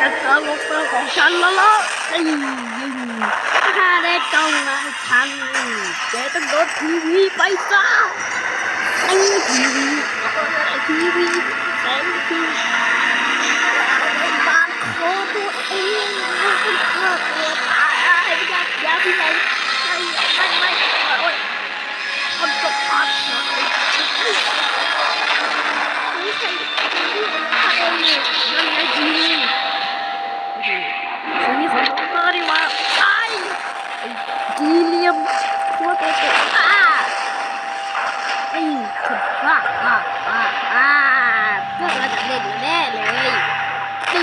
จัดการล็อกเตอร์ของฉันแล้วล่ะไอ้ยิงถ้าได้จ้องมาฉันแกต้องโดนทีวีไปซะไอ้ทีวีไอ้ทีวีแสงทีบางโคตัวเองมันฆ่าตัวตายอยากอยากที่ไหน คนบ้าอ่าอ่าอ่าพวกเราจะเล่นแน่เลยตี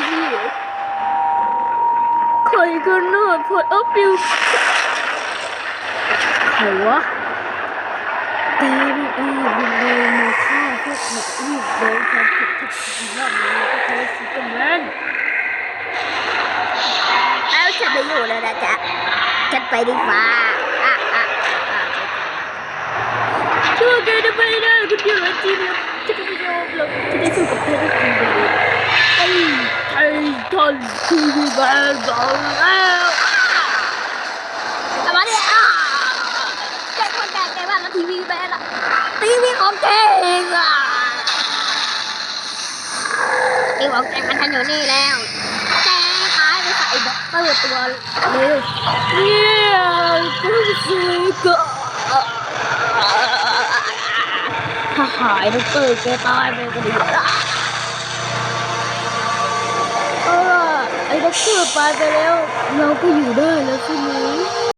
ใครกันน่ะพอดอัพฟิวใครวะแกนี่เองมันเลยมาฆ่าพวกหนูรีบโดนความผิดทุกสิ่งรอบนี้ก็เคือซูเปอร์แมนแล้วฉันไม่อยู่แล้วนะจ๊ะฉันไปดีกว่าอะอะอะ ช่วยแกจะไปได้คุณเดียวเลยจีนฉันจะไม่ยอมหรอกฉันจะสู้กับเธอได้จริงเลยไอ้ไอ้ท่านทีวีแมนบอกแล้วอะไรเนี่ยอะแกคนแกแกว่าแล้วทีวีแมนอะทีวีของแกเองอะทีวีของแกมันทันอยู่นี่แล้วแกหายไปใส่ด็อกเตอร์ตัวเร็วเนี่ยกูสิก็ ถ้าหายด็อกเตอร์แกตายไปก็ดีละเออไอ้ด็อกเตอร์ไปไปแล้ว เราก็อยู่ได้แล้วใช่ไหม